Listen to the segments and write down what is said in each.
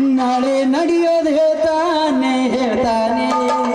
ನಾಳೆ ನಡೆಯೋದು ಹೇಳ್ತಾನೆ ಹೇಳ್ತಾನೆ.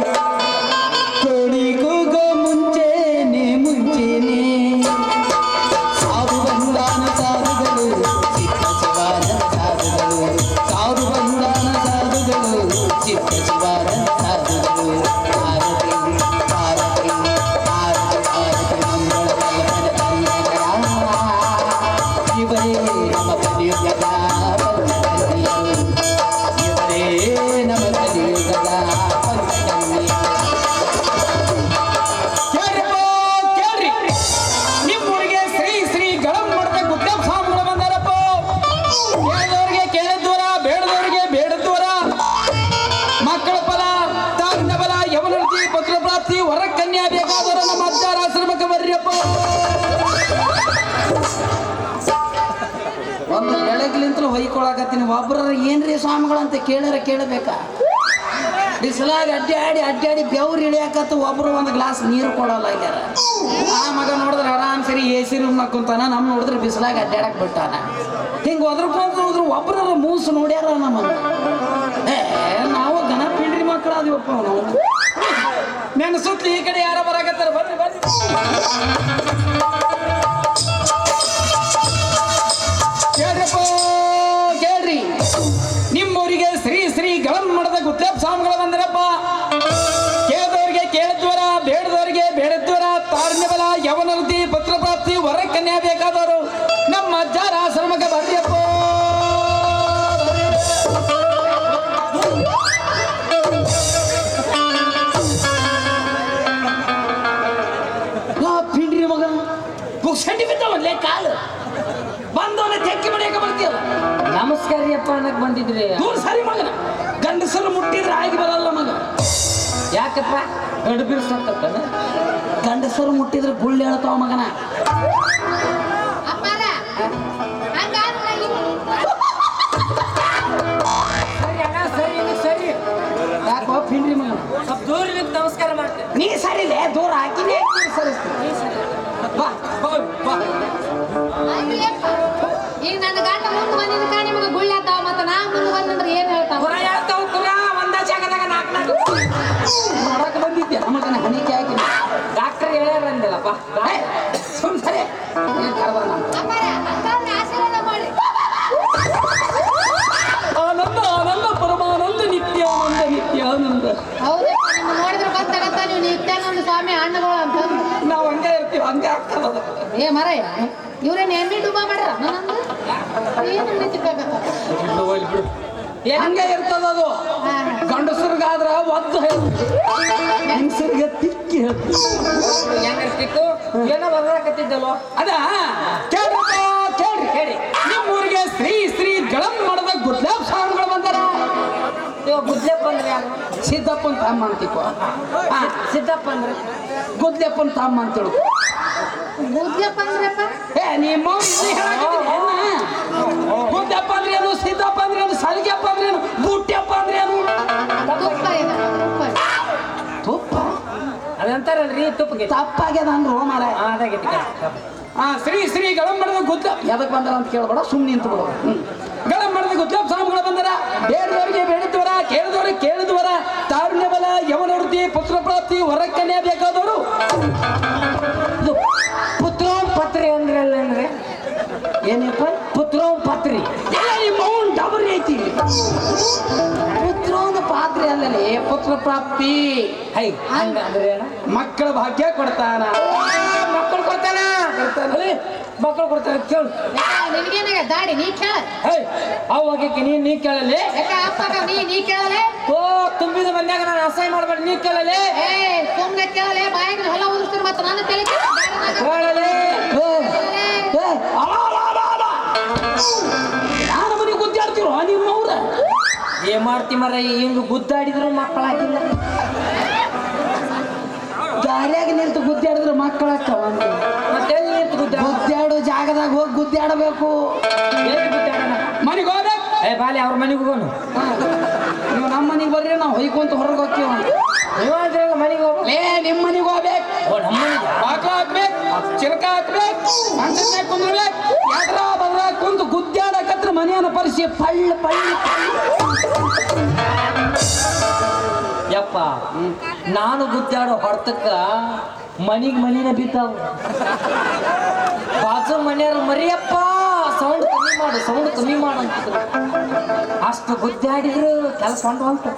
ಸ್ವಾಮಿಗಳಂತ ಕೇಳಾರ ಕೇಳಬೇಕಾ. ಬಿಸಿಲಾಗ ಅಡ್ಡಾಡಿ ಅಡ್ಡಾಡಿ ಬೆವ್ರು ಇಳಿಯಾಕತ್ತು ಒಬ್ರು ಒಂದು ಗ್ಲಾಸ್ ನೀರು ಕೊಡೋಲ್ಲ ಇಲ್ಲಾರ ಆ ಮಗ ನೋಡಿದ್ರೆ ಆರಾಮ್ ಸರಿ ಎ ಸಿ ರೂಮ್ ಕುಂತಾನ ನಮ್ಮ ನೋಡಿದ್ರೆ ಬಿಸಿಲಾಗ ಅಡ್ಡಾಡಕ್ ಬಿಟ್ಟಾನ. ಹಿಂಗೆ ಒದ್ರಕೊಂತ ಹೋದ್ರು ಒಬ್ರ ಮೂಸು ನೋಡ್ಯಾರ ನಮ್ಮ ನಾವು ಘನ ಪಿಂಡ್ರಿ ಮಕ್ಕಳು ಆದಿವಪ್ಪ ನಾವು ನನ್ನ ಸುತ್ತಲಿ ಈ ಕಡೆ ಯಾರ ಬರಾಕತ್ತಾರ ಬರ್ರಿ ಬರ್ರಿ ನಮಸ್ಕಾರ ಅಪ್ಪ ಅನ್ನಕ್ ಬಂದಿದ್ರಿ ದೂರ ಸರಿ ಮಗನ. ಗಂಡಸರು ಮುಟ್ಟಿದ್ರೆ ಆಗಿ ಬರಲ್ಲ ಮಗ. ಯಾಕಪ್ಪ? ಗಂಡು ಬಿರ್ಸಕ್ಕತ್ತನ ಗಂಡಸರು ಮುಟ್ಟಿದ್ರೆ ಗುಳ್ಳಿ ಹೇಳ್ತಾವ ಮಗನ. ಸುಮ್ ಸರಿ. ಏನ್ ಕರ್ದ ನಾನು ಮಾಡಿ. ಆನಂದ ಆನಂದ ಪರಮಾನಂದ ನಿತ್ಯಾನಂದ ನಿತ್ಯಾನಂದ. ಹೌದಪ್ಪ ನಿಮ್ಮ ನೋಡಿದ್ರೆ ಗೊತ್ತಾಗತ್ತ ನೀವು ನಿತ್ಯಾನಂದ ಸ್ವಾಮಿ ಹಣ್ಣುಗಳು ಅಂತ. ನಾವು ಹಂಗೆ ಇರ್ತೀವಿ ಹಂಗೆ ಆಗ್ತದ ಏ ಮರ ಇವ್ರೇನ್ ಎಣ್ಣೆ ಡುಬ ಮಾಡ್ರ ಏನು ನಿಂತಿರ್ಬೇಕತ್ತ ಹಂಗೆ ಇರ್ತದ ಅದು. ಗಂಡಸರಿಗಾದ್ರ ಒತ್ತು ಹೆಂಗಸರಿಗೆ ತಿಕ್ಕಿ ಹೇಳ್ತೀವಿ ಹೆಂಗಿರ್ತಿತ್ತು ಏನೋ ಬದಲಾಕತ್ತಿದ್ದಲ್ವ? ಅದ? ಕೇಳ್ರಪ್ಪ ಕೇಳ್ರಿ. ಹೇಳಿ ನಿಮ್ಮೂರಿಗೆ ಸ್ತ್ರೀ ಸ್ತ್ರೀ ಗಳಂ ಮಾಡದ ಗುಡ್ಲಾಬ್ ಸ್ವಾಮಿಗಳು ಬಂದಾರ. ಗುದ್ಲೆಪ್ಪ ಅಂದ್ರೆ ಯಾರು? ಸಿದ್ದಪ್ಪನ ತಮ್ಮ ಅಂತಿಕೋ. ಹಾ ಸಿದ್ದಪ್ಪ ಅಂದ್ರೆ? ಗುದ್ಲೆಪ್ಪನ ತಮ್ಮ ಅಂತ ಬುದ್ಧಪ್ಪ ಅಂದ್ರಪ್ಪ? ಏ ನಿಮ್ಮ ಗುದ್ದಪ್ಪ ಅಂದ್ರೆ ಏನು? ಸಿದ್ದಪ್ಪ ಅಂದ್ರೆ ಏನು? ಸಲಿಗೆಪ್ಪ ಅಂದ್ರೆ ಏನು? ಬುಟ್ಟಿಯಪ್ಪ ಅಂದ್ರೆ ಏನು? ತುಪ್ಪ ಅದಂತಾರಲ್ರಿ ತುಪ್ಪಗೆ? ತಪ್ಪಾಗ್ಯದ ಅಂದ್ರು ಮಾರ ಹಾ ಅದಾಗೈತಿ ಆ ಶ್ರೀ ಶ್ರೀ ಗಳಂ ಮಾಡದ ಗುದ್ದ ಯಾವ್ದಕ್ಕೆ ಬಂದಾರ ಅಂತ ಕೇಳ್ಬೇಡ ಸುಮ್ಮನೆ ನಿಂತು ಬಿಡು ಗಳಂ ಮಾಡದ ಗುದ್ದಪ್ಪ ಸ್ವಾಮಿಗಳು ಬಂದಾರ ಬೇಡದವರಿಗೆ ಬೇಡಿದವರ ಕೇಳಿದವರಿಗೆ ಕೇಳಿದವರ ತಾರುಣ್ಯ ಬಲ ಯವನವೃತ್ತಿ ಪುತ್ರ ಪ್ರಾಪ್ತಿ ಕನ್ಯಾ ಬೇಕಾದವರು. ಇದು ಪತ್ರೆ ಪತ್ರಿ ಅಂದ್ರೆ ಅಲ್ಲ ಅಂದ್ರೆ ಏನಪ್ಪ ಪುತ್ರೋನ್ ಪತ್ರಿ ನಿಮ್ಮ ಅವ್ನ್ ಡಬರಿ ಐತಿ. ಪುತ್ರ ಪಾತ್ರಿ ಪಾತ್ರೆ ಅಲ್ಲಲೇ ಪುತ್ರ ಪ್ರಾಪ್ತಿ. ಹೈ ಹಂಗ ಅಂದ್ರೆ ಏನ? ಮಕ್ಕಳ ಭಾಗ್ಯ ಕೊಡ್ತಾನ. ಮಕ್ಕಳು ಕೊಡ್ತಾನ? ಮಕ್ಕಳು ಕೊಡ್ತಾನ ಕೇಳು. ನಿನಗೇನಾಗ ದಾಡಿ ನೀ ಕೇಳ. ಹೇ ಅವಾಗ ನೀ ನೀ ಕೇಳಲಿ? ಯಾಕ ಅಪ್ಪ ನೀ ನೀ ಕೇಳಲೆ? ಓ ತುಂಬಿದ ಮನ್ಯಾಗ ನಾನು ಅಸಹ್ಯ ಮಾಡ್ಬೇಡಿ ನೀ ಕೇಳಲಿ? ಸುಮ್ಮನೆ ಕೇಳಲೆ ಬಾಯಿಗೆ ಹೊಲ ಉದಿಸ್ತೀನಿ ಮತ್ತೆ ನಾನು ತಲೆ ಯಾರ ಮನೆ ಗುದ್ದಾಡ್ತಿರೋ? ನಿಮ್ಮವ್ರ ಏ ಮಾಡ್ತಿ ಮರ ಹಿಂಗ್ ಗುದ್ದಾಡಿದ್ರು ಮಕ್ಕಳಾಗಿಲ್ಲ. ದಾರಿಯಾಗ ನಿಂತು ಗುದ್ದಾಡಿದ್ರು ಮಕ್ಕಳಾಗ್ತಾವ ಮತ್ತೆ ಎಲ್ಲಿ ನಿಂತು ಗುದ್ದಾಡ? ಗುದ್ದಾಡೋ ಜಾಗದಾಗ ಹೋಗಿ ಗುದ್ದಾಡಬೇಕು. ಮನೆಗೆ ಏ ಬಾಲಿ ಅವ್ರ ಮನೆಗೆ ಹೋಗೋನು. ನೀವು ನಮ್ಮ ಮನೆಗೆ ಬರ್ರಿ ನಾವು ಹೊಯ್ಕೊಂತ ಹೊರಗೆ ಹೋಗ್ತೀವ ಮನೆಗೆ ನಿಮ್ಮ ಮನೆಗೆ ಹೋಗ್ಬೇಕು. ಓ ನಮ್ಮ ಮನೆಗೆ? ಬಾಕ್ಲ ಹಾಕ್ಬೇಕು ಚಿರಕ ಹಾಕ್ಬೇಕು ಕುಂದ್ರಬೇಕು. ಎದ್ರ ಬದ್ರ ಕುಂತು ಗುದ್ದಾಡಕತ್ರ ಮನೆಯನ್ನ ಪರಿಸಿ ಪಳ್ಳ ಪಳ್ಳ ಯಪ್ಪ ನಾನು ಗುದ್ದಾಡೋ ಹೊಡ್ತಕ್ಕ ಮನಿಗ್ ಮನಿನ ಬಿದ್ದಾವ. ಬಾಜು ಮನೆಯವ್ರ ಮರಿಯಪ್ಪ ಸೌಂಡ್ ಕಮ್ಮಿ ಮಾಡು ಸೌಂಡ್ ಕಮ್ಮಿ ಮಾಡು ಅಂತ ಅಷ್ಟು ಗುದ್ದಾಡಿದ್ರು ಕೆಲಸ ಹೊಂಟು ಹೊಂಟು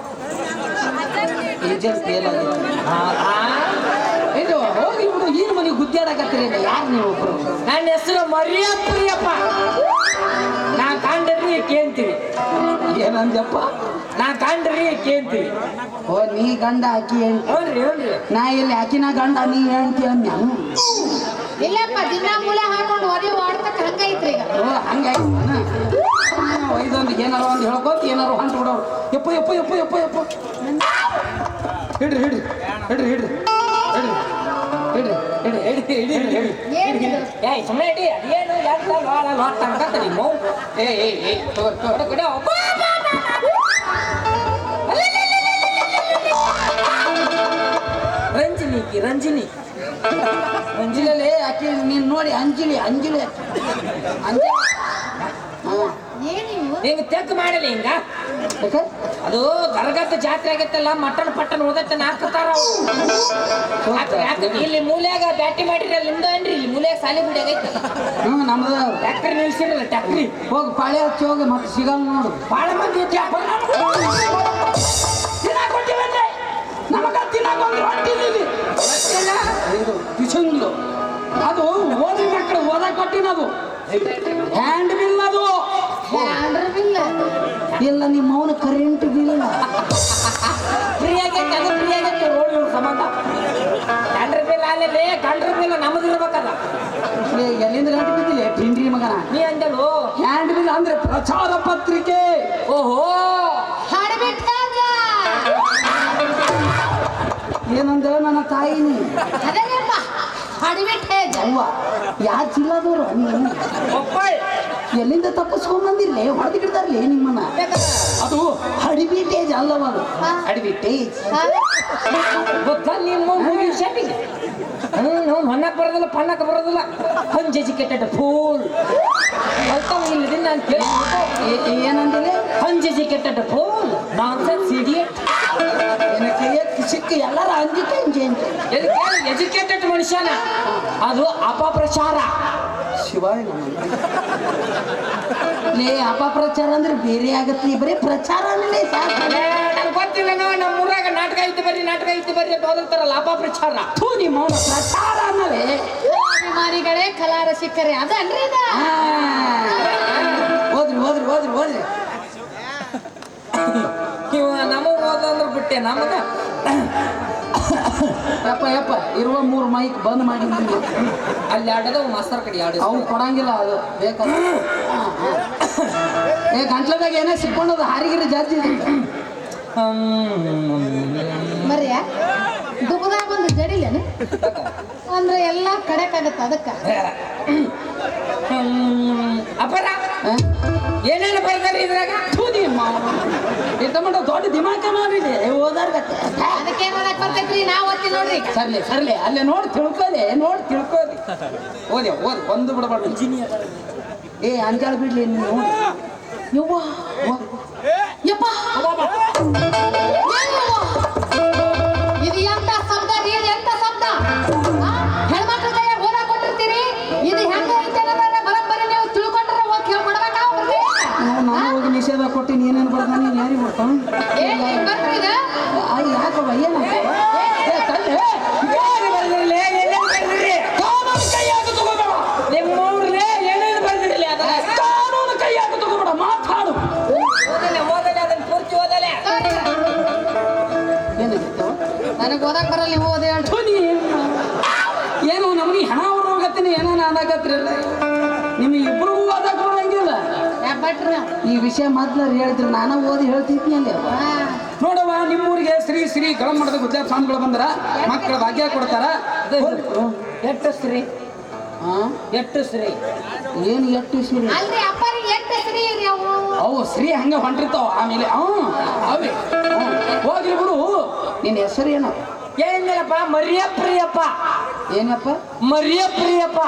ಫೇಲ್ ಆಗಿದೆ ಏನು ಮನೆ ಗುದ್ದಾಡಕತ್ತೀರಿ ಯಾರು ನೀವು ಒಬ್ರು? ನನ್ನ ಹೆಸರು ಮರ್ಯಾಪ್ರಿಯಪ್ಪ ನಾ ಕಾಂಡ್ರಿ ಕೇಂತೀವಿ ಏನಂದ್ಯಪ್ಪ? ನಾ ಕಾಂಡ್ರಿ ಕೇಂತೀವಿ ಓ ನೀ ಗಂಡ ಆಕಿ ಹೇಳ್ರಿ ನಾ ಇಲ್ಲಿ ಆಕಿನ ಗಂಡ ನೀ ಹೇಳ್ತಿ ನಾನು ಇಲ್ಲಪ್ಪ ದಿನ ಮೂಲ ಹಾಕೊಂಡು ಒದಿ ಓಡ್ತಕ್ಕ ಹಂಗೈತ್ರಿ ಈಗ. ಓ ಹಂಗಾಯ್ತು ಒಯ್ದೊಂದು ಏನಾರು ಒಂದು ಹೇಳ್ಕೊತ ಏನಾರು ಹೊಂಟು ಬಿಡೋರು. ಯಪ್ಪ ಯಪ್ಪ ಯಪ್ಪ ಯಪ್ಪ ಯಪ್ಪ. ಹಿಡ್ರಿ ಹಿಡ್ರಿ ಹಿಡ್ರಿ ಹಿಡ್ರಿ ಹಿಡ್ರಿ ಹಿಡ್ರಿ. ಸುಮ್ಮನೆ ಅದೇನು ಯಾರು ಮಾಡ್ತಾಂತ ನೀವು ಏ ಏ ಏ ತೋರ್ ತೋರ್ ಕೂಡ ರಂಜಿನಿಕಿ ರಂಜಿನಿ ರಂಜಿನಲ್ಲಿ ಆಕೆ ನೀನು ನೋಡಿ ಅಂಜಿಲಿ ಅಂಜಿಲಿ ಅಂಜಲಿ ನೀವು ತೆಕ್ ಮಾಡಲಿ ಹಿಂಗ ಅದು ಗರಗತ್ತ ಜಾತ್ರೆ ಆಗತ್ತಲ್ಲ ಮಟನ್ ಪಟ್ಟನ್ ಓದತ್ತೆ ನಾಕತಾರ ಇಲ್ಲಿ ಮೂಲೆಯಾಗ ಬ್ಯಾಟಿ ಮಾಡಿರಿ ನಿಮ್ದು ಏನ್ರಿ? ಇಲ್ಲಿ ಮೂಲೆಯಾಗ ಸಾಲಿ ಬಿಡಿ ಆಗೈತಲ್ಲ. ಹ್ಞೂ ನಮ್ದು ಟ್ಯಾಕ್ಟರ್ ನಿಲ್ಸಿರಲ್ಲ ಟ್ಯಾಕ್ಟ್ರಿ ಹೋಗಿ ಪಾಳೆ ಹಚ್ಚಿ ಹೋಗಿ ಮತ್ತೆ ಸಿಗಲ್ಲ ನೋಡು. ಬಾಳ ಮಂದಿ? ನಮಗ ತಿನ್ನಕೊಂದು ಅದು ಓದಿ ಮಕ್ಕಳು ಓದಕ್ ಕೊಟ್ಟಿನದು. ಹ್ಯಾಂಡ್ ಬಿಲ್ ಅದು. ಇಲ್ಲ ನಿಮ್ಮ ಅವನ ಕರೆಂಟ್ ಬಿಲ್ ಫ್ರೀ ಆಗೈತೆ ಅದು ಫ್ರೀ ಆಗೈತೆ ರೋಡ್ ಇವ್ರ ಸಂಬಂಧ. ಗಂಡ್ರ ಬಿಲ್ ಅಲ್ಲೇ ಗಂಡ್ರ ಬಿಲ್ ನಮ್ಮದು ಇರ್ಬೇಕಲ್ಲ. ಏ, ಎಲ್ಲಿಂದ ಗಂಟೆ ಬಿದ್ದಿಲ್ಲ ಮಗನ. ನೀ ಹ್ಯಾಂಡ್ ಬಿಲ್ ಅಂದ್ರೆ ಪ್ರಚಾರ ಪತ್ರಿಕೆ. ಓಹೋ! ಏನಂದ ನನ್ನ ತಾಯಿನಿ ಅದೇನಪ್ಪ ಹಾಡ್ಬಿಟ್ಟೆ. ಅವ್ವ ಯಾ ಜಿಲ್ಲಾದವ್ರು? ಒಪ್ಪಳ್ ಎಲ್ಲಿಂದ ತಪ್ಪಿಸ್ಕೊಂಡ್ ಬಂದಿರ್ಲಿ? ಹೊಡೆದು ಬಿಡ್ತಾರಲಿ ನಿಮ್ಮನ್ನ. ಅದು ಹಡಿಬಿಟೇಜ್ ಅಲ್ಲವ ಅದು. ಅಡಿಬಿಟೇಜ್ ಗೊತ್ತಾ ನಿಮ್ಮ ಶಾಪಿಂಗ್? ಹ್ಮ್ ನಾವು ಹೊನ್ನಕ್ ಬರೋದಿಲ್ಲ ಪಣ್ಣಕ್ ಬರೋದಿಲ್ಲ. ಹಂಜ್ ಎಜುಕೇಟೆಡ್ ಫೂಲ್. ಇಲ್ಲಿ ಇಲ್ಲದಿನ ಅಂತ ಹೇಳಿ ಏನಂದಿಲ್ಲ ಹಂಜ್ ಎಜುಕೇಟೆಡ್ ಫೂಲ್. ನಾನ್ಸೆನ್ಸ್ ಇಡಿಯಟ್ ಸಿಕ್ಕ ಎಲ್ಲರ ಅಂಜಿಕೆ ಎಜುಕೇಟೆಡ್ ಮನುಷ್ಯನ. ಅದು ಅಪಪ್ರಚಾರ. ಶಿವಾಯ ಲೇ ಅಪಪ್ರಚಾರ ಅಂದ್ರೆ ಬೇರೆ ಆಗತ್ತೆ. ಬರೀ ಪ್ರಚಾರನೇ ಸಾಕು. ನಂಗೆ ಗೊತ್ತಿಲ್ಲ ನಾವು ನಮ್ಮ ಊರಾಗ ನಾಟಕ ಐತಿ ಬರ್ರಿ ನಾಟಕ ಐತಿ ಬರ್ರಿ ಅಂತ ಓದಿರ್ತಾರಲ್ಲ ಅಪಪ್ರಚಾರ. ಥೂ ನಿಮ್ಮ ಪ್ರಚಾರ ಅಭಿಮಾನಿಗಳೇ ಕಲಾ ರಸಿಕರೇ ಅದನ್ರಿ ಇದ. ಹೋದ್ರಿ ಹೋದ್ರಿ ಹೋದ್ರಿ ಹೋದ್ರಿ. ಇವ ನಮಗ್ ಓದಂದ್ರೆ ಬಿಟ್ಟೆ ನಮಗ ಯಪ್ಪ ಯಪ್ಪ ಇರುವ ಮೂರು ಮೈಕ್ ಬಂದ್ ಮಾಡಿ ಅಲ್ಲಿ ಆಡೋದು ಮಾಸ್ತರ್ ಕಡೆ ಆಡೋದು. ಅವ್ನು ಕೊಡಂಗಿಲ್ಲ ಅದು ಬೇಕಲ್ಲ. ಏ ಗಂಟ್ಲದಾಗ ಏನೇ ಸಿಕ್ಕೊಂಡದು ಹಾರಿಗಿರಿ ಜಾಸ್ತಿ ಬರ್ಯ ದುಬದಾಗ ಒಂದು ಜಡಿಲೇನು? ಅಂದ್ರೆ ಎಲ್ಲ ಕಡೆಕಾಗತ್ತ ಅದಕ್ಕ. ಅಪರ? ಏನೇನು ಬರ್ತಾರೆ ಇದ್ರಾಗ? ಇಟ್ಟಮಟ ದೊಡ್ಡ ದಿಮಾಕ ಮಾಡಿದೆ ಓದಾರ್ಗತ್ತೆ ಅದಕ್ಕೆ ಓದಕ್ ಬರ್ತೈತ್ರಿ ನಾವು ಓದ್ತಿ ನೋಡ್ರಿ. ಸರ್ಲಿ ಸರ್ಲಿ ಅಲ್ಲೇ ನೋಡಿ ತಿಳ್ಕೊಳ್ಳಿ ನೋಡಿ ತಿಳ್ಕೊಳ್ಳಿ. ಓದಿ ಓದಿ ಒಂದು ಬಿಡಬಾರ್ದು ಇಂಜಿನಿಯರ್ ಏ ಅಂಜಾಳ ಬಿಡ್ಲಿ ನೀವು ಯವ್ವ. ಯಪ್ಪ. ಬಂದಿತ್ತು. ನನಗೆ ಓದಕ್ಕೆ ಬರಲ್ಲ ನೀವು ಓದಿ ಹೇಳ್ತು ಏನು? ನಮಗೆ ಹಣ ಹೊರಗತ್ತೀನಿ ಏನೋ ನಾನಾಗತ್ತಿರಲ್ಲ ನಿಮಗೆ ಇಬ್ಬರಿಗೂ ಓದಕ್ಕೆ ಬರಂಗಿಲ್ಲ. ಬಟ್ರ ಈ ವಿಷಯ ಮೊದ್ಲು ಹೇಳ್ತೀರಿ ನಾನು ಓದಿ ಹೇಳ್ತಿದ್ನಿ ಅಲ್ಲಿ. ನೋಡವ ನಿಮ್ಮೂರಿಗೆ ಶ್ರೀ ಶ್ರೀ ಗಳಮಠದ ಗುಜರಾತ್ ಸ್ವಾಮಿಗಳು ಬಂದ್ರ ಮಕ್ಕಳ ಭಾಗ್ಯ ಕೊಡ್ತಾರ. ಎಟ್ಟು ಶ್ರೀ? ಎಟ್ಟು ಶ್ರೀ? ಏನು ಎಟ್ಟು ಶ್ರೀ? ಅವು? ಶ್ರೀ ಹಂಗೆ ಹೊಂಟಿರ್ತಾವ ಆಮೇಲೆ. ಹ್ಞೂ ಅವೇ. ಹೋಗಿರ್ಬಿಡು ನಿನ್ನ ಹೆಸರು ಏನು ಏನಿಲ್ಲಪ್ಪ ಮರಿಯ ಪ್ರಿಯಪ್ಪ ಏನಪ್ಪ? ಮರಿಯ ಪ್ರಿಯಪ್ಪ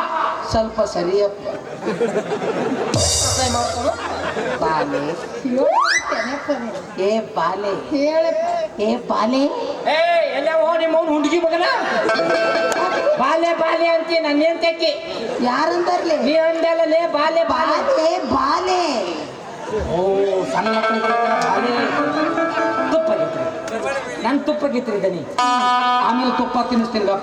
ಸ್ವಲ್ಪ ಸರಿಯಪ್ಪ. ಬಾಲೆ. ಏ ಬಾಲೆ. ಏ ಬಾಲೆ. ಏ ಎಲ್ಲ ಹೋ ನಿಮ್ಮ ಅವ್ನು ಹುಡುಗಿ ಮಗನ? ಬಾಲ್ಯ ಬಾಲೆ ಅಂತಿ ನನ್ನೇನ್ ತೆಕ್ಕಿ ಯಾರಂತಾರ್ಲೆ? ನೀ ಅಂದಲ್ಲ ಲೇ ಬಾಲ್ಯ ಬಾಲೆ. ಬಾಲೆ ಓ ಸಣ್ಣ ಮಕ್ಕಳಿಗೆ ನನ್ ತುಪ್ಪ ಗೀತ್ರಿ ದನಿ ಆಮೇಲೆ ತುಪ್ಪ ತಿನ್ನಿಸ್ತೀನಿ.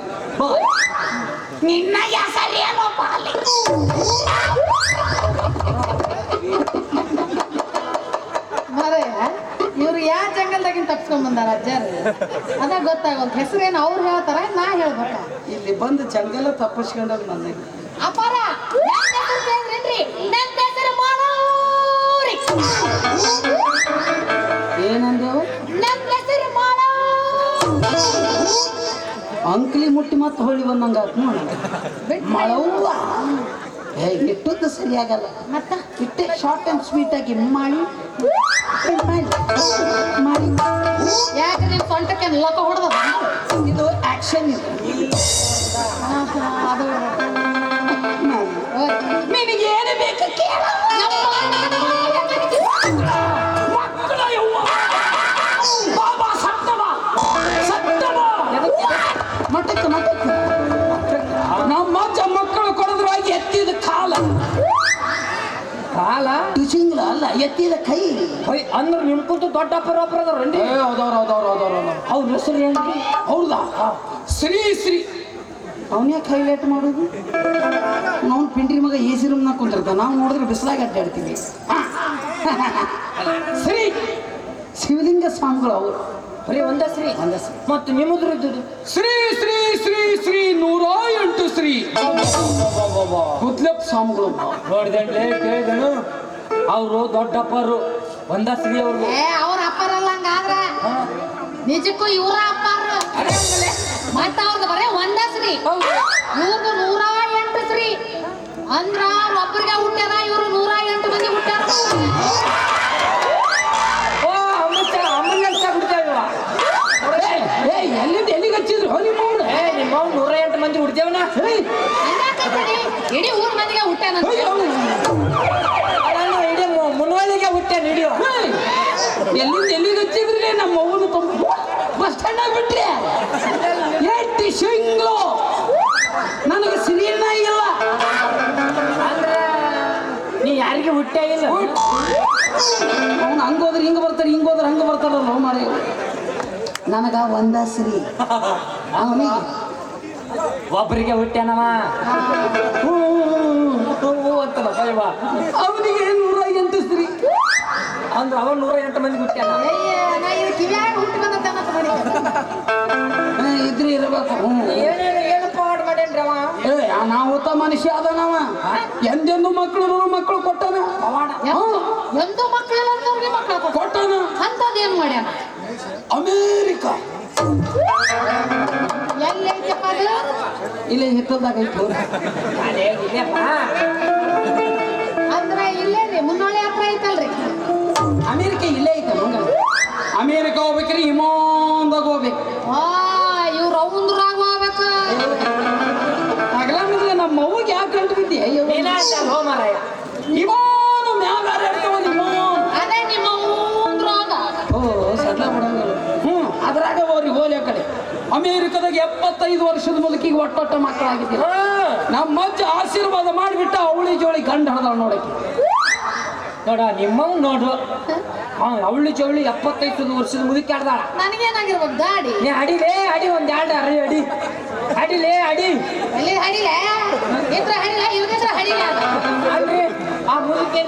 ನಿನ್ನ ಹೆಸರೇನೋ ಬಾಲೆ? ಮರಯ್ಯ ಇವ್ರು ಯಾವ ಜಂಗಲ್ದಾಗಿನ ತಪ್ಸ್ಕೊಂಡ್ ಬಂದಾರ ಅಜ್ಜಾರು? ಅದ ಗೊತ್ತಾಗೋ ಹೆಸರೇನು ಅವ್ರು ಹೇಳ್ತಾರ ನಾ ಹೇಳ್ಬೇಕ? ಇಲ್ಲಿ ಬಂದು ಜಂಗಲ್ ತಪ್ಪಿಸ್ಕೊಂಡ್ ನನ್ನ ಅಪಾರ ಹೆಸರು ಮಾಡೋ ನನ್ನ ಹೆಸರು ಮಾಡೋರಿ ಅಂಕ್ಲಿ ಮುಟ್ಟಿ ಮತ್ತೆ ಹೊಳ್ಳಿ ಬಂದಂಗ ಮಳವ್ವ. ಏ ಇಟ್ಟದ್ದು ಸರಿಯಾಗಲ್ಲ ಮತ್ತೆ? ಇಟ್ಟೆ ಶಾರ್ಟ್ ಅಂಡ್ ಸ್ವೀಟ್ ಆಗಿ ಮಾಡಿ. ಮಾಡಿ ಯಾಕೆ ನಿಮ್ ಸೊಂಟಕ್ಕೆ ಲೋಕ ಹೊಡೆದ ಇದು ಆಕ್ಷನ್ ಇದು. ಅದು. ಏನು ಬೇಕು? ಕಾಲ ಟುಚಿಂಗ್ಲ ಅಲ್ಲ ಎತ್ತಿದ ಕೈ. ಹೊಯ್ ಅಂದ್ರ ನಿಮ್ಕಂತೂ ದೊಡ್ಡ ಅಪ್ಪರ ಒಬ್ಬರ ಅದಾರನ್ರಿ ಏ ಹೌದವ್ರು ಹೌದವ್ರು ಹೌದವ್ರು ಅವ್ರ ಹೆಸರು ಏನ್ರಿ? ಹೌದಾ? ಶ್ರೀ ಶ್ರೀ. ಅವನ್ಯಾಕೆ ಹೈಲೈಟ್ ಮಾಡೋದು? ನಾವು ಪಿಂಡ್ರಿ ಮಗ ಎ ಸಿ ರೂಮ್ನಾಗ ಕುಂತಿರ್ತಾನೆ. ನಾವು ನೋಡಿದ್ರೆ ಬಿಸಿಲಾಗ ಅಡ್ಡಾಡ್ತೀವಿ. ಶ್ರೀ. ಶಿವಲಿಂಗ ಸ್ವಾಮಿಗಳು ಅವರು. ಬರೀ ಒಂದ ಶ್ರೀ. ಒಂದ ಶ್ರೀ. ಮತ್ತು ನಿಮ್ಮದ್ರದ್ದು? ಶ್ರೀ ಶ್ರೀ ಶ್ರೀ ಶ್ರೀ ನೂರ ಎಂಟು ಶ್ರೀ. ಕುದ್ಲಪ್ ಸ್ವಾಮಿಗಳು. ನೋಡಿದಂಡ್ಲೆ ಕೇಳಿದನು ಅವರು ದೊಡ್ಡಪ್ಪರು. ಒಂದ ಶ್ರೀ ಅವ್ರಿಗೆ. ಏ ಅವ್ರ ಅಪ್ಪರಲ್ಲ ಹಂಗಾದ್ರ ನಿಜಕ್ಕೂ ಇವರ ಅಪ್ಪರು. ಮತ್ತ ಅವ್ರದ್ದು ಬರೇ ಒಂದ ಶ್ರೀ. ಇವ್ರದ್ದು ನೂರ ಎಂಟು ಶ್ರೀ. ಅಂದ್ರ ಅವ್ರ ಒಬ್ಬರಿಗೆ ಹುಟ್ಟ್ಯಾರ ಇವರು ನೂರ ಎಂಟು ಮಂದಿ ಹುಟ್ಟ್ಯಾರ ಓ ಅಮೃತ ಅಮೃತ ಬಿಡ್ತೇವ ಏ ಎಲ್ಲಿಂದ ಎಲ್ಲಿಗೆ ಹಚ್ಚಿದ್ರು ನಿಮ್ಮ ಅವ್ರು ಏ ನಿಮ್ಮ ಅವ್ನು ನೂರ ಎಂಟು ಮಂದಿ ಹುಡ್ದೇವನ? ಇಡೀ ಊರ್ ಮಂದಿಗೆ ಹುಟ್ಟ್ಯಾನಂತ ನಾನು ಇಡೀ ಮುನ್ವಳಿಗೆ ಹುಟ್ಟೆ ಹಿಡಿಯೋ ಎಲ್ಲಿಂದ ಎಲ್ಲಿಗೆ ಹಚ್ಚಿದ್ರಿ ನಮ್ಮ ಅವ್ವನು ಬಸ್ ಸ್ಟ್ಯಾಂಡ್ ಬಿಟ್ರಿ? ಎಟ್ಟಿ ಶಿಂಗ್ಲು ನನಗೆ ಸಿರಿಯನ್ನ ಇಲ್ಲ. ಅಂದ್ರೆ ನೀ ಯಾರಿಗೆ ಹುಟ್ಟೇ ಇಲ್ಲ? ಅವ್ನು ಹಂಗೋದ್ರೆ ಹಿಂಗೆ ಬರ್ತಾರೆ ಹಿಂಗೆ ಹೋದ್ರೆ ಹಂಗೆ ಬರ್ತಾರಲ್ಲ ಮಾಡಿ ನನಗ ಒಂದ ಸಿರಿ ಅವನಿಗೆ ಒಬ್ಬರಿಗೆ ಹುಟ್ಟ್ಯಾನವ? ಅವನಿಗೆ ನೂರ ಎಂಟು ಸ್ತ್ರೀ. ಅಂದ್ರೆ ಅವ ನೂರ ಎಂಟು ಮಂದಿ ಹುಟ್ಟ್ಯಾನ ಇದ್ರಿ ಇರಬೇಕು. ನಾವು ತ ಮನುಷ್ಯ ಅದನವ ಎಂದೆಂದು ಮಕ್ಕಳು ಮಕ್ಕಳು ಕೊಟ್ಟನ? ಮಕ್ಕಳು ಕೊಟ್ಟನ? ಅಂತದೇನ್ ಮಾಡ್ಯಾನ? ಅಮೇರಿಕಾ. ಇಲ್ಲಿ ಹಿತ್ತಲ್ದಾಗ ಐತು ಅಂದ್ರ ಇಲ್ಲೇ ರೀ ಮುನ್ನೋಳಿ ಹತ್ರ ಐತಲ್ರಿ. ಅಮೇರಿಕ ಇಲ್ಲೇ ಐತೆ ಮಂಗ ಅಮೇರಿಕ ಹೋಗ್ಬೇಕ್ರಿ ಹಿಮಾಂದಾಗ ಹೋಗ್ಬೇಕು. ಆ ಇವ್ರು ಅವಂದ್ರಾಗ ಹೋಗ್ಬೇಕು. ಅಗಲ ಮೊದಲ ನಮ್ಮ ಅವ್ವಗೆ ಯಾವ ಕಂಡು ಬಿದ್ದಿ? ಅಯ್ಯೋ. ನೀನ ಹೋ ಅಮೇರಿಕದಾಗ ವರ್ಷದ ವರ್ಷದ ಮುದುಕಿಗೆ ಒಟ್ಟೊಟ್ಟ ಮಕ್ಕಳಾಗಿದ್ದೀರ? ನಮ್ಮ ಅಜ್ಜ ಆಶೀರ್ವಾದ ಮಾಡಿಬಿಟ್ಟು ಅವಳಿ ಜೋಳಿ ಗಂಡ ಹಡ್ದಾಳ ನೋಡಕ್ಕೆ ನೋಡ ನಿಮ್ಮವ್ ನೋಡು. ಹಾ ಅವಳಿ ಜವಳಿ ಎಪ್ಪತ್ತೈದು ವರ್ಷದ ಮುದುಕಿ ಆಡ್ದಾಳ ನನಗೇನಾಗಿರ್ಬೇಕು ಗಾಡಿ. ನೀ ಅಡಿಲೇ ಅಡಿ ಒಂದ್ ಎರಡು ಅರಿ ಅಡಿ ಅಡಿಲೇ ಅಡಿ ಅಲ್ರಿ ಆ ಮುದುಕಿ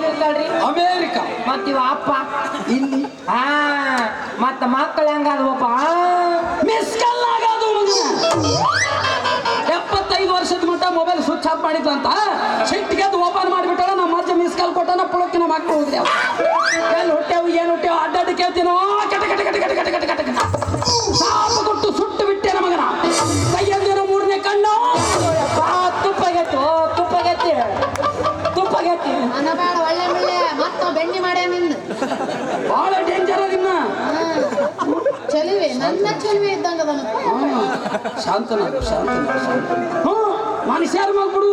ಅಮೇರಿಕ. ಮತ್ ಇವ ಅಪ್ಪ. ಇಲ್ಲಿ. ಹಾ ಮತ್ತ ಮಕ್ಕಳ ಹೆಂಗಾದವಪ್ಪ? ಮಿಸ್ ಮೊಬೈಲ್ ಸ್ವಿಚ್ ಆಫ್ ಮಾಡಿದ್ಲಂತ ಸಿಟ್ಟಿಗೆದ್ದು ಓಪನ್ ಮಾಡಿಬಿಟ್ಟಾಳ ನಮ್ಮ ಅಜ್ಜ ಮಿಸ್ ಕಾಲ್ ಕೊಟ್ಟನ ನಾ ಮಕ್ಕಳು ಹೋಗಿದ್ದೇವೆ ಎಲ್ಲಿ ಹುಟ್ಟೇವು ಏನು ಹುಟ್ಟೇವು ಅಡ್ಡಾಡಿ ಕೇಳ್ತೀನೋ ಕಟ ಕಟ ಕಟ ಕಟ ಕಟ ಕಟ ಕಟ ಸಾಪ ಕೊಟ್ಟು ಸುಟ್ಟು ಬಿಟ್ಟೆ ನಮಗನ ಕೈಯಲ್ಲೇನೋ ಮೂರನೇ ಕಣ್ಣು. ತುಪ್ಪಗೆತ್ತು ತುಪ್ಪ ಗೆತ್ತಿ ಅನ್ನಬೇಡ ಒಳ್ಳೆ ಮುಳ್ಳೆ. ಮತ್ತೆ ಬೆಣ್ಣಿ ಮಾಡ್ಯ ನಿನ್ನ. ಭಾಳ ಡೇಂಜರ್ ನಿನ್ನ ಚಲವಿ ನನ್ನ ಚಲಿವೆ ಇದ್ದಂಗ ಶಾಂತನ ಶಾಂತನ ಶಾಂತನ ಹ್ಞೂ ಮನುಷ್ಯರ ಮಗ್ಬಿಡು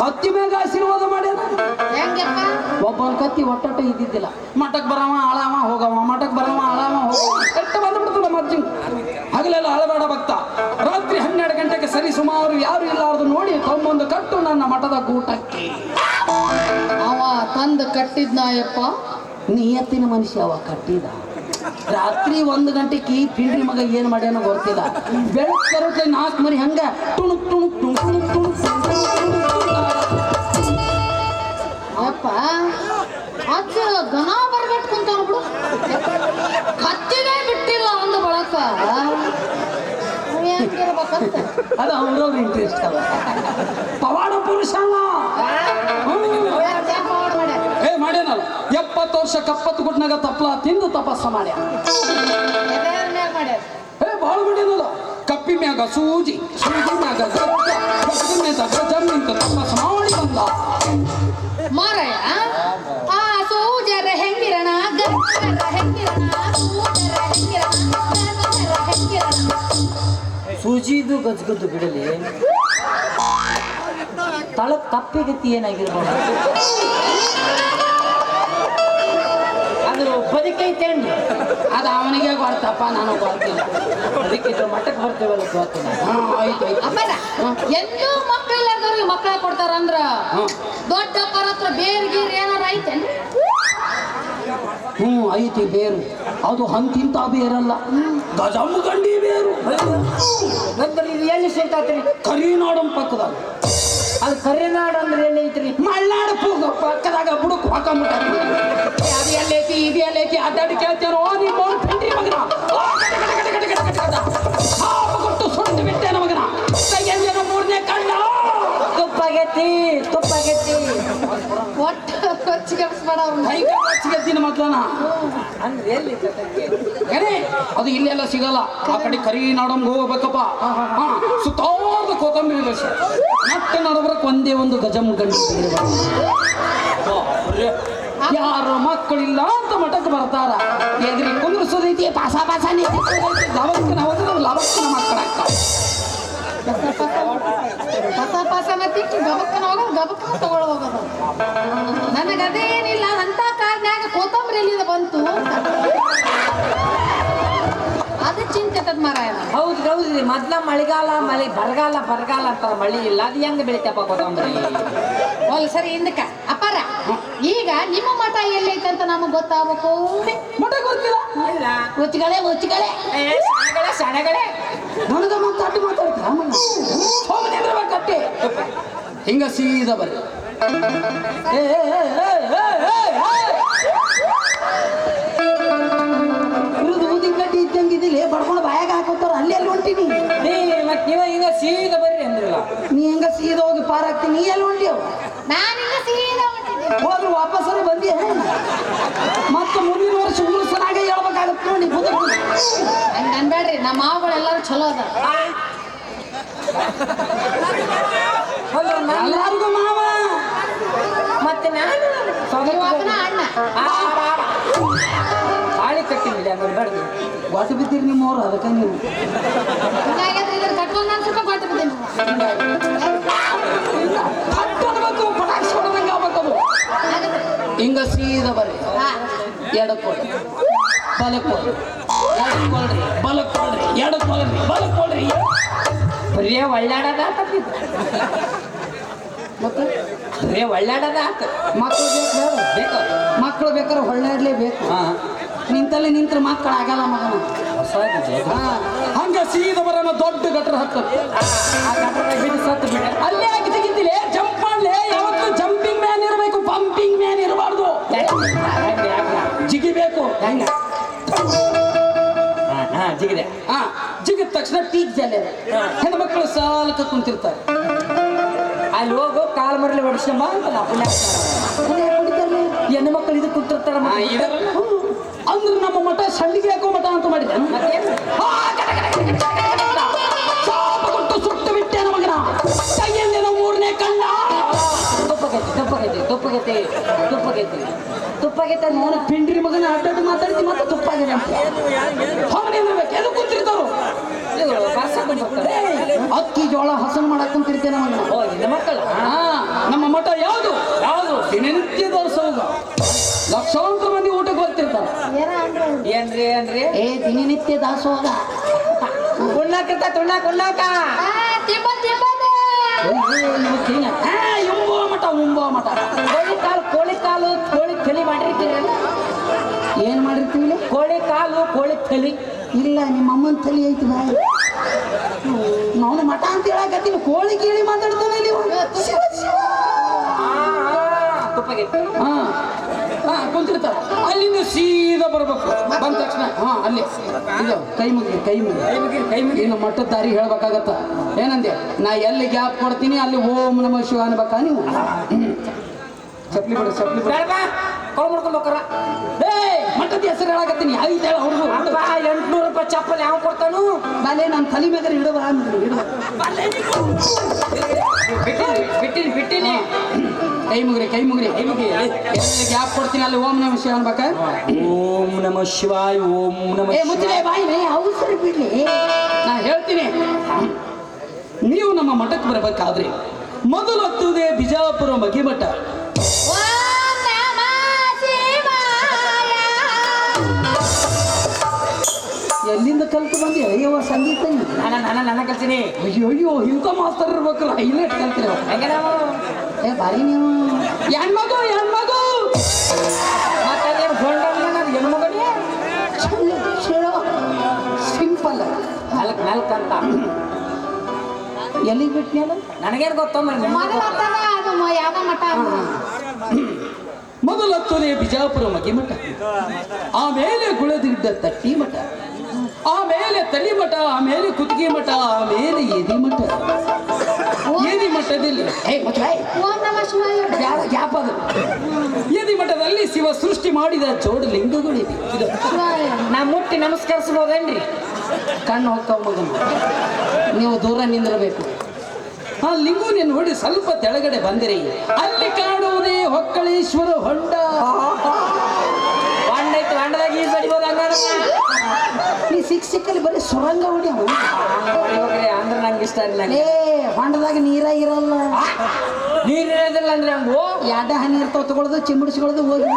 ಕತ್ತಿ ಮ್ಯಾಗ ಆಶೀರ್ವಾದ ಮಾಡ್ಯಾನ ಹೆಂಗಪ್ಪ? ಒಬ್ಬನ ಕತ್ತಿ ಒಟ್ಟೊಟ್ಟ ಇದ್ದಿದ್ದಿಲ್ಲ. ಮಠಕ್ ಬರವ ಆಳವ ಹೋಗವ ಮಠಕ್ ಬರವ ಆಳಾವ ಹೋಗವ. ಕೆಟ್ಟ ನಮ್ಮ ಅಜ್ಜಿ. ಹಗಲೆಲ್ಲ ಅಳಬೇಡ ಭಕ್ತ. ರಾತ್ರಿ ಹನ್ನೆರಡು ಗಂಟೆಗೆ ಸರಿ ಸುಮಾರು ಯಾರು ಇಲ್ಲಾರದು ನೋಡಿ ತಮ್ಮೊಂದು ಕಟ್ಟು ನನ್ನ ಮಠದ ಗೂಟಕ್ಕೆ ಅವ ತಂದು ಕಟ್ಟಿದ್ನಾಯಪ್ಪ? ನಿಯತ್ತಿನ ಮನುಷ್ಯ ಅವ ಕಟ್ಟಿದ. ರಾತ್ರಿ ಒಂದು ಗಂಟೆಗೆ ಪಿಂಡ್ರಿ ಮಗ ಏನು ಮಾಡ್ಯಾನ ಗೊತ್ತಿಲ್ಲ. ಬೆಳಗ್ಗೆ ಬರುತ್ತೆ ನಾಲ್ಕು ಮರಿ ಹಂಗೆ. ಟುಣುಕ್ ಟುಣುಕ್ ಟುಣುಕ್ ಟುಣುಕ್ ಟುಣುಕ್ ಅಪ್ಪ ಅಜ್ಜ ಗನ ಬರ್ಗಟ್ ಕುಂತಾನ ಬಿಡು. ಕತ್ತಿಗೆ ಬಿಟ್ಟಿಲ್ಲ ಅಂದ ಬಳಕ. ಅದ ಅವ್ರವ್ರ ಇಂಟ್ರೆಸ್ಟ್ ಅವ ಪವಾಡ ಪುರುಷ ಮಾಡ್ಯಾನಲ್ಲ ಎಪ್ಪತ್ತು ವರ್ಷ ಕಪ್ಪತ್ತು ಗುಡ್ನಾಗ ತಪ್ಪಲ ತಿಂದು ತಪಸ್ಸ ಮಾಡ್ಯಾನ. ಏ ಭಾಳ ಮಾಡ್ಯಾನಲ್ಲ ಕಪ್ಪಿ ಮ್ಯಾಗ ಸೂಜಿ ಸೂಜಿ ಮ್ಯಾಗ ಜಮ್ಮಿಂತ ತಪಸ್ಸ ಮಾಡಿ ಬಂದ. ಮಾರಾಯ ಆ ಸೂಜರ ಹೆಂಗಿರಣ? ಸೂಜಿದು ಗಜ್ಗದ್ದು ಬಿಡಲಿ. ತಳ ತಪ್ಪಿಗತಿ ಏನಾಗಿರ್ಬೋದು? ಬದುಕೈತೇನ್ರಿ? ಅದು ಅವನಿಗೆ ಗೊತ್ತಪ್ಪ ನಾನು ಬರ್ತೀನಿ ಅದಕ್ಕೆ ಮಟ್ಟಕ್ಕೆ ಬರ್ತೇವಲ್ಲ ಗೊತ್ತಿಲ್ಲ. ಹಾ ಆಯ್ತು ಅಪ್ಪನ ಮಕ್ಕಳ ಕೊಡ್ತಾರಂದ್ರ ದೊಡ್ಡ ದೊಡ್ಡಪ್ಪರ ಹತ್ರ ಬೇರೆ ಗೀರ್ ಏನಾರ ಐತೇನ್ರಿ? ಹ್ಞೂ ಐತಿ ಬೇರು. ಅದು ಹಂತಿಂತ ಬೇರಲ್ಲ. ಗಜಮ್ ಗಂಡಿ ಬೇರು. ನಂತರ ಇದು ಎಲ್ಲಿ ಸಿಗ್ತಾತ್ರಿ? ಕರಿನಾಡಂ ಪಕ್ಕದಾಗ. ಅದು ಕರೆನಾಡು ಅಂದ್ರೆ ಏನೈತ್ರಿ? ಮಲ್ನಾಡು ಪೂಗಪ್ಪ ಪಕ್ಕದಾಗ ಬುಡಕ್ ಹಾಕೊಂಬಿಟ್ಟಾರ. ಅದು ಎಲ್ಲೈತಿ, ಇದು ಎಲ್ಲೈತಿ ಅದಾಡಿ ನೀ ನಿಮ್ಮ ಕಂಡ್ರಿ ಮಗನ. ಹಾಪ ಕೊಟ್ಟು ಸುಟ್ಟು ಬಿಟ್ಟೆ ನಮಗನ. ಮೂರನೇ ಕಣ್ಣು. ಗೊಪ್ಪಾಗೈತಿ ಒಟ್ಟು ಅವ್ರನ್ನ ಮೊದ್ಲನ. ಅಂದ್ರೆ ಎಲ್ಲಿ ಅದು ಇಲ್ಲೆಲ್ಲ ಸಿಗಲ್ಲ. ಆ ಕಡೆ ಕರಿ ಕರಿನಾಡಂಗ್ ಹೋಗ್ಬೇಕಪ್ಪ. ಹಾ ಕೋತಂಬರಿ ಬಸ್ ಮತ್ತೆ ನಡಬರಕ್ ಒಂದೇ ಒಂದು ಗಜಮ್ ಗಂಡು ಯಾರ ಮಕ್ಕಳಿಲ್ಲ ಅಂತ ಮಠಕ್ಕೆ ಬರ್ತಾರ. ಎದ್ರಿ ಕುಂದ್ರಸೋದೈತಿ ಪಾಸ ಪಾಸ ಲವಕ್ಕನ ಹೋದ್ರೆ ಲವಕ್ಕನ ಮಕ್ಕಳಾಗ್ತಾವ ಪಸ ಪಸ ತಿಕ್ಕಿ ಗಬಕ್ಕನ ಹೋಗೋದು ಗಬಕ್ಕನ ತಗೊಳ್ಳೋ ಹೋಗೋದು ನನಗೆ ಅದೇನಿಲ್ಲ ಅಂತ ಕಾರ್ನ್ಯಾಗ ಕೋತಂಬರಿ ಎಲ್ಲಿಂದ ಬಂತು. ಅದು ಚಿಂತೆ ತದ್ ಮಾರಾಯ ಹೌದು ಹೌದು ಹೌದ್ರಿ ಮೊದ್ಲ ಮಳೆಗಾಲ ಮಳೆ ಬರಗಾಲ ಬರಗಾಲ ಅಂತ ಮಳಿ ಇಲ್ಲ. ಅದು ಹೆಂಗ್ ಬೆಳಿತಪ್ಪ ಕೊತ್ತಂಬರಿ? ಹೋಲ್ ಸರಿ ಹಿಂದಕ್ಕ. ಅಪ್ಪಾರ ಈಗ ನಿಮ್ಮ ಮಠ ಎಲ್ಲೈತೆ ಅಂತ ನಮಗ್ ಗೊತ್ತಾಗಬೇಕು. ಮಠ ಗೊತ್ತಿಲ್ಲ. ಇಲ್ಲ. ಒಚ್ಚಿಗಳೇ ಶಣಗಳೇ ಏ, ನನಗ ಮತ್ತೆ ಅಡ್ಡು ಮಾತಾಡ್ತೀರ ಹೋಗಿ ಕಟ್ಟೆ. ಹಿಂಗ ಸೀದ ಬರ್ರಿ ಇರುದು ಊದಿನ ಕಟ್ಟಿ ಇದ್ದಂಗಿದ್ದಿಲ್ಲ ಬಡ್ಕೊಂಡು ಬಾಯಾಗ ಹಾಕೋತಾರ ಅಲ್ಲಿ ಅಲ್ಲಿ ಏ ಮತ್ತೆ ನೀವ ಹಿಂಗ ಸೀದ ಬರ್ರಿ ಅಂದ್ರಲ್ಲ. ನೀ ಹಿಂಗ ಸೀದ ಹೋಗಿ ಪಾರಾಗ್ತೀನಿ ನೀ ಎಲ್ಲ ಹೊಂಟಿಯವ ನಾನು ಹಂಗ ಅನ್ಬೇಡ್ರಿ ನಮ್ಮ ಮಾವುಗಳೆಲ್ಲರೂ ಚಲೋ ಅದ ಎಲ್ಲರಿಗೂ ಮಾವ? ಮತ್ತೆ ನಾನು ಇವಾಗನ ಅಣ್ಣ. ತಾಳಿ ಕಟ್ಟಿಲ್ಲ ಅಂದ್ರೆ ಬಿದ್ದೀರಿ ನಿಮ್ಮವ್ರು ಅದಕ್ಕೆ ನೀವು. ಹಿಂಗಾಗ್ಯದ್ರೆ ಇದ್ರ ಕಟ್ಕೊಂಡು ನಾನು ಸುತ್ತ ಕೊಟ್ಟು ಬಿದ್ದೀನಿ ಹತ್ತು ಅನ್ಬೇಕು ಪಟಾಕ್ಷಿ ಹೊಡೆದಂಗೆ ಆಗ್ಬೇಕದು ಹಿಂಗ ಸೀದಾ ಬರ್ರಿ. ಹಾ. ಎಡಕ್ಕೊಳ್ರಿ ಬಲಕ್ಕೊಳ್ರಿ ಎಡಕ್ಕೊಳ್ರಿ ಬಲಕ್ಕೊಳ್ರಿ ಎಡಕ್ಕೊಳ್ರಿ ಬಲಕ್ಕೊಳ್ರಿ ಬರೀ ಒಳ್ಳಾಡದ ಆತಪ್ಪಿದ್ದು ಮತ್ತೆ? ಬರೀ ಒಳ್ಳಾಡದ ಆತ. ಮಕ್ಕಳು ಬೇಕು ಬೇಕು? ಮಕ್ಕಳು ಬೇಕಾದ್ರೆ ಒಳ್ಳಾಡ್ಲೇಬೇಕು ಹಾ. ನಿಂತಲ್ಲಿ ನಿಂತ್ರ ಮಕ್ಕಳು ಆಗಲ್ಲ ಮಗನ. ಹಂಗ ಸೀದ ಬರೋಣ ದೊಡ್ಡ ಗಟ್ರ ಹತ್ತ. ಆ ಗಟ್ಟದಾಗ ಬಿದ್ದು ಸತ್ತು ಬಿಡ ಅಲ್ಲೇ ಆಗಿ ತೆಗಿತಿಲ್ಲ ಜಂಪ್ ಮಾಡ್ಲೆ? ಯಾವತ್ತು ಜಂಪಿಂಗ್ ಮ್ಯಾನ್ ಇರಬೇಕು ಪಂಪಿಂಗ್ ಮ್ಯಾನ್ ಇರಬಾರ್ದು. ಜಿಗಿಬೇಕು. ಹೆಂಗ ಜಿಗಿದೆ. ಹಾ ಜಿಗಿದ ತಕ್ಷಣ ಟೀಕ್ ಜಲೆ. ಹೆಣ್ಮಕ್ಳು ಸಾಲಕ ಕುಂತಿರ್ತಾರೆ. ಅಲ್ಲಿ ಹೋಗು ಕಾಲ್ ಮರಲಿ ಹೊಡಿಸಮ್ಮ ಅಂತ ನಾ ಹೆಣ್ಣು ಮಕ್ಕಳು ಇದು ಕುಂತಿರ್ತಾರ ಅಂದ್ರೆ ನಮ್ಮ ಮಠ ಸಂಡಿಗೆ ಹಾಕೋ ಮಠ ಅಂತ ಮಾಡಿದೆ ತುಪ್ಪ ಗೆತೆ ತುಪ್ಪ ಗೆತೆ ತುಪ್ಪ ಪಿಂಡ್ರಿ ಮಗನ ಅಡ್ಡಾಡಿ ಮಾತಾಡ್ತಿ ಮತ್ತೆ ತುಪ್ಪ ಗೆತೆ ಹಂಗೆ ಇರ್ಬೇಕು ಎದು ಕುಂತಿರ್ತಾರು ಅಕ್ಕಿ ಜೋಳ ಹಸನ್ ಮಾಡಕ್ ಕುಂತಿರ್ತೇನೆ ನಮ್ಮ ಮಕ್ಕಳ? ನಮ್ಮ ಮಠ ಯಾವುದು? ಯಾವುದು? ದಿನನಿತ್ಯದ ಸೌಗ ಲಕ್ಷಾಂತರ ಮಂದಿ ಊಟಕ್ಕೆ ಬರ್ತಿರ್ತಾರ ಏನ್ರಿ ಏನ್ರಿ? ಏ ದಿನನಿತ್ಯ ದಾಸೋಗ ಉಣ್ಣಾಕ ಉಣ್ಣಾಕ ಉಣ್ಣಾಕ. ತಿಂಬ ಎಂಬೋ ಮಠ. ಕೋಳಿ ಕಾಲು ಕೋಳಿ ಕಾಲು ಕೋಳಿ ತಲಿ ಮಾಡಿರ್ತೀರಿ ಏನ್ ಮಾಡಿರ್ತೀವಿ ಕೋಳಿ ಕಾಲು ಕೋಳಿ ಕಳಿ ಇಲ್ಲ ನಿಮ್ಮ ಅಮ್ಮನ ತಲೆ ಐತಿ ಬಾಯ್. ನಾನು ಮಠ ಅಂತ ಹೇಳಕತ್ತೀನಿ ಕೋಳಿ ಕೇಳಿ ಮಾತಾಡ್ತಾನೆ ನೀವು ತುಪ್ಪಗೆ ಹಾ. ಕುಂತಿರ್ತಾರ. ಅಲ್ಲಿಂದ ಸೀದಾ ಬರ್ಬೇಕು. ಬಂದ ತಕ್ಷಣ ಹಾ ಅಲ್ಲಿ. ಇದು ಕೈ ಮುಗಿ ಕೈ ಮುಗಿ ಕೈ ಮುಗಿ ಕೈ ಇನ್ನು ಮಟ್ಟದ ದಾರಿ ಹೇಳ್ಬೇಕಾಗತ್ತ. ಏನಂದೆ? ನಾ ಎಲ್ಲಿ ಗ್ಯಾಪ್ ಕೊಡ್ತೀನಿ ಅಲ್ಲಿ ಓಂ ನಮ ಶಿವ ಅನ್ಬೇಕಾ ನೀವು. ಚಪ್ಲಿ ಬಿಡು ಚಪ್ಲಿ ಕೊಳ ಮಾಡ್ಕೊಂಡು ಹೋಗ್ತಾರ ಏ ಮಟ್ಟದ ಹೆಸರು ಹೇಳಕತ್ತೀನಿ. ಐದು ಹೇಳ ಅವ್ರಿಗೂ ಎಂಟ್ನೂರು ರೂಪಾಯಿ ಚಪ್ಪಲಿ ಯಾವ ಕೊಡ್ತಾನು? ಬಾಲೆ ನಾನು ತಲೆ ಮೇಲೆ ಹಿಡಬ ಅಂದ್ರೆ ಬಿಟ್ಟಿನಿ ಬಿಟ್ಟಿನಿ ಬಿಟ್ಟಿನಿ. ಕೈ ಮುಗ್ರಿ ಕೈ ಮುಗ್ರಿ ಗ್ಯಾಪ್ ಕೊಡ್ತೀನಿ ಅಲ್ಲಿ ಓಂ ನಮ ಶಿವ ಅನ್ಬೇಕ ಓಂ ನಮ ಶಿವಾಯ ಓಂ ನಮ ಮುಚ್ಚಲೆ ಬಾಯಿ ಅವಸರ ಬಿಡ್ಲಿ? ನಾ ಹೇಳ್ತೀನಿ. ನೀವು ನಮ್ಮ ಮಠಕ್ಕೆ ಬರಬೇಕಾದ್ರೆ ಮೊದಲು ಹತ್ತುವುದೇ ಬಿಜಾಪುರ ಮಗಿಮಠ. ಎಲ್ಲಿಂದ ಕಲ್ತು ಬಂದಿ? ಅಯ್ಯೋ ಸಂಗೀತ? ನಾನು ನಾನು ನನ್ನ ಕಲ್ತೀನಿ. ಅಯ್ಯೋ ಅಯ್ಯೋ ಇಂಥ ಮಾಸ್ತರ್ ಇರ್ಬೇಕಲ್ಲ ಹೈಲೈಟ್ ಕಲ್ತೀರ. ಹೆಂಗೆ ನಾವು? ಏ ಬಾರಿ ನೀವು. ಹೆಣ್ಮಗು ಹೆಣ್ಮಗು. ಮತ್ತೆ ಹೆಣ್ಮಗನೇ. ಸಿಂಪಲ್ ನಾಲ್ಕು ನಾಲ್ಕು ಅಂತ. ಎಲ್ಲಿಗೆ ಬಿಟ್ನ್ಯಾಲ ನನಗೇನು ಗೊತ್ತಮ್ಮ ಯಾವ್ದೋ ಮಠ. ಮೊದಲು ಹತ್ತುವುದೇ ಬಿಜಾಪುರ ಮಗಿಮಠ. ಆಮೇಲೆ ಗುಳದಿಡ್ಡ ತಟ್ಟಿ ಮಠ ಆಮೇಲೆ ತಲಿ ಮಠ ಆಮೇಲೆ ಕುತ್ತಿಗೆ ಮಠ ಆಮೇಲೆ ಎದಿ ಮಠ. ಎದಿ ಮಠದಲ್ಲಿ ಗ್ಯಾಪ್ ಅದು? ಎದಿ ಮಠದಲ್ಲಿ ಶಿವ ಸೃಷ್ಟಿ ಮಾಡಿದ ಜೋಡು ಲಿಂಗಗಳಿವೆ ಇದು ನಾ ಮುಟ್ಟಿ ನಮಸ್ಕರಿಸ್ಬೋದೇನ್ರಿ? ಕಣ್ಣು ಹೋಗ್ತಾವ ನೀವು ದೂರ ನಿಂದಿರಬೇಕು. ಆ ಲಿಂಗುನಿ ನೋಡಿ ಸ್ವಲ್ಪ ತೆಳಗಡೆ ಬಂದಿರಿ. ಅಲ್ಲಿ ಕಾಣುವುದೇ ಹೊಕ್ಕಳೇಶ್ವರ ಹೊಂಡ ಹೊಂಡ ಐತಿ ಹೊಂಡದಾಗ ಈಜ್ ಬಡಿಬೋದು ಹಂಗಾದ್ರೆ ಈ ಸಿಕ್ ಸಿಕ್ಕಲ್ಲಿ ಬರೀ ಸುರಂಗ ಹೊಡಿ ಅಂದ್ರೆ ನಂಗೆ ಇಷ್ಟ ಇಲ್ಲ. ಏ ಹೊಂಡದಾಗ ನೀರ ಇರಲ್ಲ. ನೀರ್ ಇರೋದಿಲ್ಲ ಅಂದ್ರೆ ಹಂಗು? ಎಡ್ಡ ಹನಿ ಇರ್ತಾವ ತಗೊಳ್ಳೋದು ಚಿಮ್ಮಡಿಸ್ಕೊಳ್ಳೋದು ಹೋಗಿ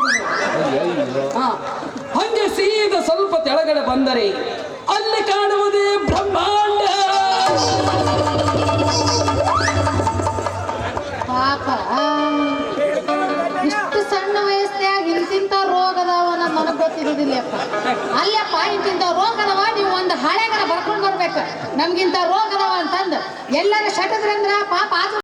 ಹಂಗೆ ಸೀದ ಸ್ವಲ್ಪ ತೆಳಗಡೆ ಬಂದರೆ ಅಲ್ಲಿ ಕಾಣುವುದೇ ಬ್ರಹ್ಮಾಂಡ. ಪಾಪ. ಇಂತಿಂತ ರೋಗ ಅದಾವ ಅಪ್ಪ. ನನಗೆ ಗೊತ್ತಿರೋದಿಲ್ಲಪ್ಪ ಅಲ್ಲಪ್ಪ ಇಂತಿಂತ ರೋಗ ಅದಾವ ನೀವು ಒಂದು ಹಳೆಗರ ಬರ್ಕೊಂಡು ಬರ್ಬೇಕು. ನಮ್ಗಿಂತ ರೋಗದವ ಅಂತಂದು. ಎಲ್ಲರೂ ಶಟದ್ರಂದ್ರ ಪಾಪ ಆಜು